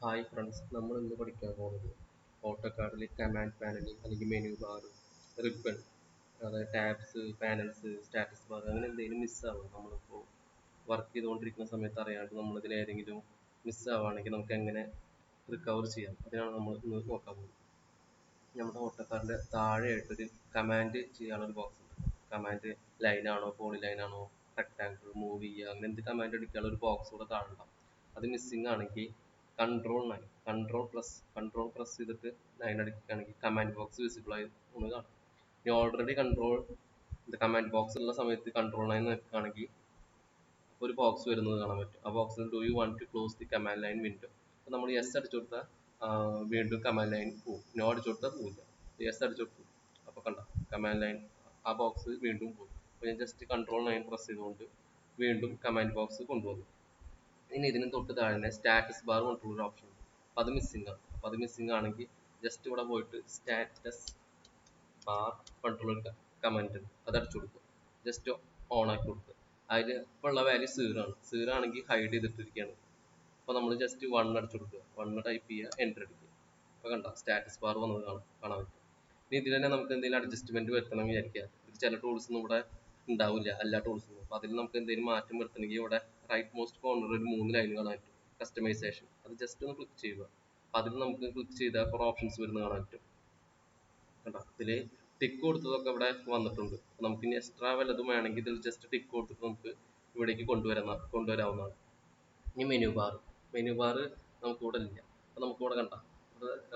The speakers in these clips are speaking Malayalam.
ഹായ് ഫ്രണ്ട്സ് നമ്മൾ ഇന്ന് പഠിക്കാൻ പോകുന്നത് ഓട്ടോകാർഡിൽ കമാൻഡ് പാനൽ അല്ലെങ്കിൽ മെനു ബാർ റിബൺ അതായത് ടാബ്സ് പാനൽസ് സ്റ്റാറ്റസ് ബാർ അങ്ങനെ എന്തെങ്കിലും മിസ്സാവും നമ്മളിപ്പോൾ വർക്ക് ചെയ്തുകൊണ്ടിരിക്കുന്ന സമയത്ത് അറിയാണ്ട് നമ്മളിതിൽ ഏതെങ്കിലും മിസ്സാവുകയാണെങ്കിൽ നമുക്ക് എങ്ങനെ റിക്കവർ ചെയ്യാം? അതിനാണ് നമ്മൾ ഇന്ന് നോക്കാൻ പോകുന്നത്. നമ്മുടെ ഓട്ടോക്കാറിന്റെ താഴെയായിട്ടൊരു കമാൻഡ് ചെയ്യാനുള്ളൊരു ബോക്സ് ഉണ്ട്. കമാൻഡ് ലൈനാണോ പോളി ലൈനാണോ റെക്ടാങ്കിൾ മൂവ് ചെയ്യുക അങ്ങനെ എന്ത് കമാൻഡ് എടുക്കാനുള്ള ഒരു ബോക്സ് കൂടെ താഴെ ഉണ്ടാവും. അത് മിസ്സിംഗ് ആണെങ്കിൽ control nine control plus control press ചെയ്തിട്ട് നയൻ അടിക്കുകയാണെങ്കിൽ കമാൻഡ് ബോക്സ് വിസിബിൾ ആയി ഒന്ന് കാണും. ഇനി ഓൾറെഡി കൺട്രോൾ കമാൻഡ് ബോക്സ് ഉള്ള സമയത്ത് കൺട്രോൾ നയൻ നിൽക്കുകയാണെങ്കിൽ ഒരു ബോക്സ് വരുന്നത് കാണാൻ പറ്റും. ആ ബോക്സിൽ do you want to close the command line window അപ്പോൾ നമ്മൾ യെസ് അടിച്ചു കൊടുത്താൽ വീണ്ടും കമാൻഡ് ലൈൻ പോകും നോ അടിച്ചു കൊടുത്താൽ പോവില്ല. യെസ് അടിച്ചു കൊടുത്തു. അപ്പോൾ കണ്ട കമാൻഡ് ലൈൻ ആ ബോക്സ് വീണ്ടും പോകും അപ്പോൾ ഞാൻ ജസ്റ്റ് കൺട്രോൾ നയൻ പ്രസ് ചെയ്തുകൊണ്ട് വീണ്ടും കമാൻഡ് ബോക്സ് കൊണ്ടുവന്നു. ഇനി ഇതിന് തൊട്ട് താഴെ സ്റ്റാറ്റസ് ബാർ കൊണ്ടുള്ള ഓപ്ഷൻ അപ്പോൾ അത് മിസ്സിംഗ് ആണ് അപ്പം അത് മിസ്സിംഗ് ആണെങ്കിൽ ജസ്റ്റ് ഇവിടെ പോയിട്ട് സ്റ്റാറ്റസ് ബാർ കൊണ്ടുള്ള കമന്റ് അത് അടിച്ചു കൊടുക്കുക. ജസ്റ്റ് ഓൺ ആക്കി കൊടുക്കുക. അതിൽ ഇപ്പോൾ ഉള്ള വാല്യൂ സീറോ ആണ്. സീറോ ആണെങ്കിൽ ഹൈഡ് ചെയ്തിട്ടിരിക്കുകയാണ് അപ്പോൾ നമ്മൾ ജസ്റ്റ് വൺ അടിച്ചു കൊടുക്കുക. വൺ ടൈപ്പ് ചെയ്യുക എന്റർ അടിക്കുക. അപ്പോൾ കണ്ട? സ്റ്റാറ്റസ് ബാർ വന്നത് കാണാം കാണാൻ പറ്റും. ഇനി ഇതിൽ തന്നെ നമുക്ക് എന്തെങ്കിലും അഡ്ജസ്റ്റ്മെന്റ് വരുത്തണം വിചാരിക്കുക. ഇത് ചില ടൂൾസൊന്നും ഇവിടെ ഉണ്ടാവില്ല. എല്ലാ ടൂൾസും അപ്പോൾ അതിൽ നമുക്ക് എന്തെങ്കിലും മാറ്റം വരുത്തണമെങ്കിൽ ഇവിടെ റൈറ്റ് മോസ്റ്റ് കോർണർ ഒരു മൂന്ന് ലൈൻ കാണാൻ കസ്റ്റമൈസേഷൻ അത് ജസ്റ്റ് ഒന്ന് ക്ലിക്ക് ചെയ്യുക. അപ്പോൾ അതിൽ നമുക്ക് ക്ലിക്ക് ചെയ്താൽ കുറേ ഓപ്ഷൻസ് വരുന്നത് കാണാൻ പറ്റും. കണ്ടോ? ഇതിൽ ടിക്ക് കൊടുത്തതൊക്കെ ഇവിടെ വന്നിട്ടുണ്ട്. അപ്പൊ നമുക്ക് ഇനി എക്സ്ട്രാ വല്ലതും വേണമെങ്കിൽ ഇതിൽ ജസ്റ്റ് ടിക്ക് കൊടുത്തിട്ട് നമുക്ക് ഇവിടേക്ക് കൊണ്ടുവരുന്ന കൊണ്ടുവരാവുന്നതാണ്. ഇനി മെനു ബാർ മെനു ബാർ നമുക്ക് ഇവിടെ ഇല്ല. അപ്പോൾ നമുക്ക് ഇവിടെ കണ്ട?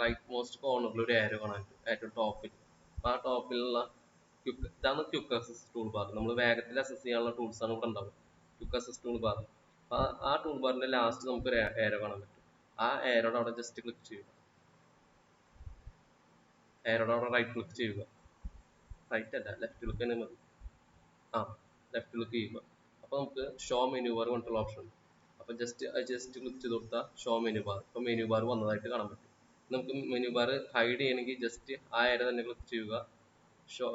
റൈറ്റ് മോസ്റ്റ് കോർണറിൽ ഒരു ആരോ കാണാൻ പറ്റും. ഏറ്റവും ടോപ്പിൽ അപ്പൊ ആ ടോപ്പിലുള്ള ക്യുക്ക് ഇതാണ് ക്യുക്ക് അസസ് ടൂൾ ബാർ നമ്മൾ വേഗത്തിൽ അസസ് ചെയ്യാനുള്ള ആണ് ഇവിടെ ഉണ്ടാവുക. ക്യുക്ക് ടൂൾ ബാർ അപ്പോൾ ആ ടൂൾ ബാറിന്റെ ലാസ്റ്റ് നമുക്കൊരു ഏരോ കാണാൻ പറ്റും. ആ ഏരോടെ അവിടെ ജസ്റ്റ് ക്ലിക്ക് ചെയ്യുക. ഏരോടെ അവിടെ റൈറ്റ് ക്ലിക്ക് ചെയ്യുക. റൈറ്റ് അല്ല ലെഫ്റ്റ് ക്ലിക്ക് തന്നെ മതി. ആ ലെഫ്റ്റ് ക്ലിക്ക് ചെയ്യുക. അപ്പോൾ നമുക്ക് ഷോ മെനു ബാർ കൊണ്ടുള്ള ഓപ്ഷൻ ഉണ്ട്. അപ്പോൾ ജസ്റ്റ് ജസ്റ്റ് ക്ലിക്ക് ചെയ്ത് കൊടുത്താൽ ഷോ മെനു ബാർ ഇപ്പോൾ മെനു ബാർ വന്നതായിട്ട് കാണാൻ പറ്റും. നമുക്ക് മെനു ബാർ ഹൈഡ് ചെയ്യണമെങ്കിൽ ജസ്റ്റ് ആ ഏര തന്നെ ക്ലിക്ക് ചെയ്യുക. Show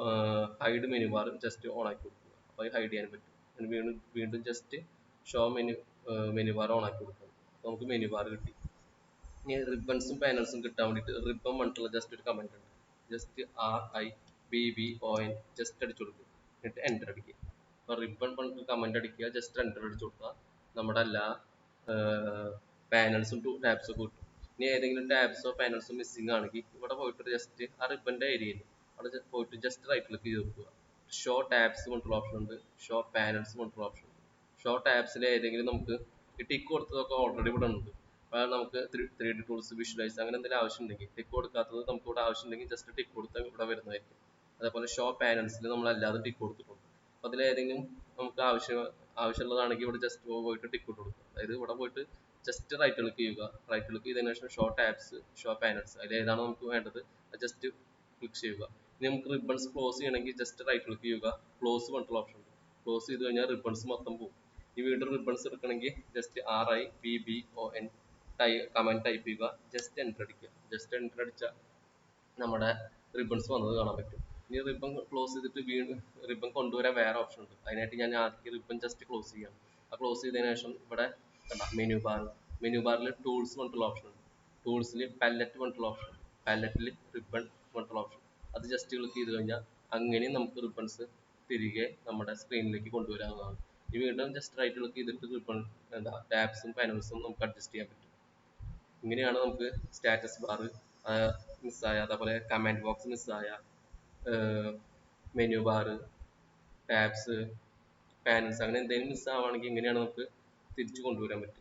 hide menu bar just on ആക്കി കൊടുക്കുക. അപ്പോൾ ഹൈഡ് ചെയ്യാൻ പറ്റും. വീണ്ടും വീണ്ടും just show menu menu bar on ആക്കി അപ്പോൾ നമുക്ക് മെനു ബാർ കിട്ടി. ഇനി റിബൺസും പാനൽസും കിട്ടാൻ വേണ്ടിയിട്ട് റിബൺ പറഞ്ഞിട്ടുള്ള ജസ്റ്റ് ഒരു കമന്റ് ഉണ്ട്. Just R I B B O N just അടിച്ചു കൊടുക്കുക എന്നിട്ട് എന്റർ അടിക്കുക അപ്പോൾ റിബൺ പറഞ്ഞിട്ട് കമന്റ് അടിക്കുക ജസ്റ്റ് എന്റർ അടിച്ചു കൊടുക്കുക നമ്മുടെ എല്ലാ പാനൽസും ടു ടാബ്സും കിട്ടും. ഇനി ഏതെങ്കിലും ടാബ്സോ പാനൽസോ മിസ്സിംഗ് ആണെങ്കിൽ ഇവിടെ പോയിട്ട് ജസ്റ്റ് ആ റിബന്റെ ഏരിയയിൽ അവിടെ പോയിട്ട് ജസ്റ്റ് റൈറ്റ് ക്ലിക്ക് ചെയ്ത് കൊടുക്കുക. ഷോ ടാബ്സ് കൊണ്ടുള്ള ഓപ്ഷൻ ഉണ്ട്. ഷോ പാനൽസ് കൊണ്ടുള്ള ഓപ്ഷൻ ഉണ്ട്. ഷോ ടാബ്സിൽ ഏതെങ്കിലും നമുക്ക് ഈ ടിക്ക് കൊടുത്തതൊക്കെ ഓൾറെഡി ഇവിടെ ഉണ്ട്. അപ്പോൾ നമുക്ക് ത്രീ ഡി ടൂൾസ് വിഷ്വലൈസ് അങ്ങനെ എന്തെങ്കിലും ആവശ്യം ഉണ്ടെങ്കിൽ ടിക്ക് കൊടുക്കാത്തത് നമുക്ക് ഇവിടെ ആവശ്യം ഉണ്ടെങ്കിൽ ജസ്റ്റ് ടിക്ക് കൊടുത്താൽ ഇവിടെ വരുന്നതായിരിക്കും. അതേപോലെ ഷോ പാനൽസിൽ നമ്മൾ അല്ലാതെ ടിക്ക് കൊടുത്തിട്ടുണ്ട്. അപ്പോൾ അതിലേതെങ്കിലും നമുക്ക് ആവശ്യം ആവശ്യമുള്ളതാണെങ്കിൽ ഇവിടെ ജസ്റ്റ് പോയിട്ട് ടിക്ക് ഇട്ട് കൊടുക്കുക. അതായത് ഇവിടെ പോയിട്ട് ജസ്റ്റ് റൈറ്റ് ക്ലിക്ക് ചെയ്യുക. റൈറ്റ് ക്ലിക്ക് ചെയ്തതിനു ശേഷം ഷോ ടാബ്സ് ഷോ പാനൽസ് അതിൽ ഏതാണോ നമുക്ക് വേണ്ടത്. ജസ്റ്റ് ക്ലിക്ക് ചെയ്യുക. നമുക്ക് റിബൺസ് ക്ലോസ് ചെയ്യണമെങ്കിൽ ജസ്റ്റ് റൈറ്റ് ക്ലിക്ക് ചെയ്യുക. ക്ലോസ് പറഞ്ഞിട്ടുള്ള ഓപ്ഷൻ ഉണ്ട്. ക്ലോസ് ചെയ്ത് കഴിഞ്ഞാൽ റിബൺസ് മൊത്തം പോകും. ഈ വീണ്ടും റിബൺസ് എടുക്കണമെങ്കിൽ just R I P B O N tie comment type ചെയ്യുക. ജസ്റ്റ് എന്റർ അടിക്കുക. ജസ്റ്റ് എന്റർ അടിച്ചാൽ നമ്മുടെ റിബൺസ് വന്നത് കാണാൻ പറ്റും. ഇനി റിബൺ ക്ലോസ് ചെയ്തിട്ട് വീണ്ടും റിബൺ കൊണ്ടുവരാൻ വേറെ ഓപ്ഷൻ ഉണ്ട്. അതിനായിട്ട് ഞാൻ ആദ്യം റിബൺ ജസ്റ്റ് ക്ലോസ് ചെയ്യാം ആ ക്ലോസ് ചെയ്തതിന് ശേഷം ഇവിടെ കണ്ട മെനു ബാർ മെനു ബാറിൽ ടൂൾസ് പറഞ്ഞിട്ടുള്ള ഓപ്ഷൻ ഉണ്ട്. ടൂൾസിൽ പാലറ്റ് പറഞ്ഞിട്ടുള്ള ഓപ്ഷൻ പാലറ്റിൽ റിബൺ പറഞ്ഞിട്ടുള്ള ഓപ്ഷൻ അത് ജസ്റ്റ് ക്ലിക്ക് ചെയ്ത് കഴിഞ്ഞാൽ അങ്ങനെ നമുക്ക് റിബൺസ് തിരികെ നമ്മുടെ സ്ക്രീനിലേക്ക് കൊണ്ടുവരാവുന്നതാണ്. ഈ വീണ്ടും ജസ്റ്റ് റൈറ്റ് ക്ലിക്ക് ചെയ്തിട്ട് റിബൺ എന്താ ടാബ്സും പാനൽസും നമുക്ക് അഡ്ജസ്റ്റ് ചെയ്യാൻ പറ്റും. ഇങ്ങനെയാണ് നമുക്ക് സ്റ്റാറ്റസ് ബാർ മിസ്സായ അതേപോലെ കമാൻഡ് ബോക്സ് മിസ്സായ മെനു ബാർ ടാബ്സ് പാനൽസ് അങ്ങനെ എന്തെങ്കിലും മിസ്സാവുകയാണെങ്കിൽ ഇങ്ങനെയാണ് നമുക്ക് തിരിച്ചു കൊണ്ടുവരാൻ പറ്റും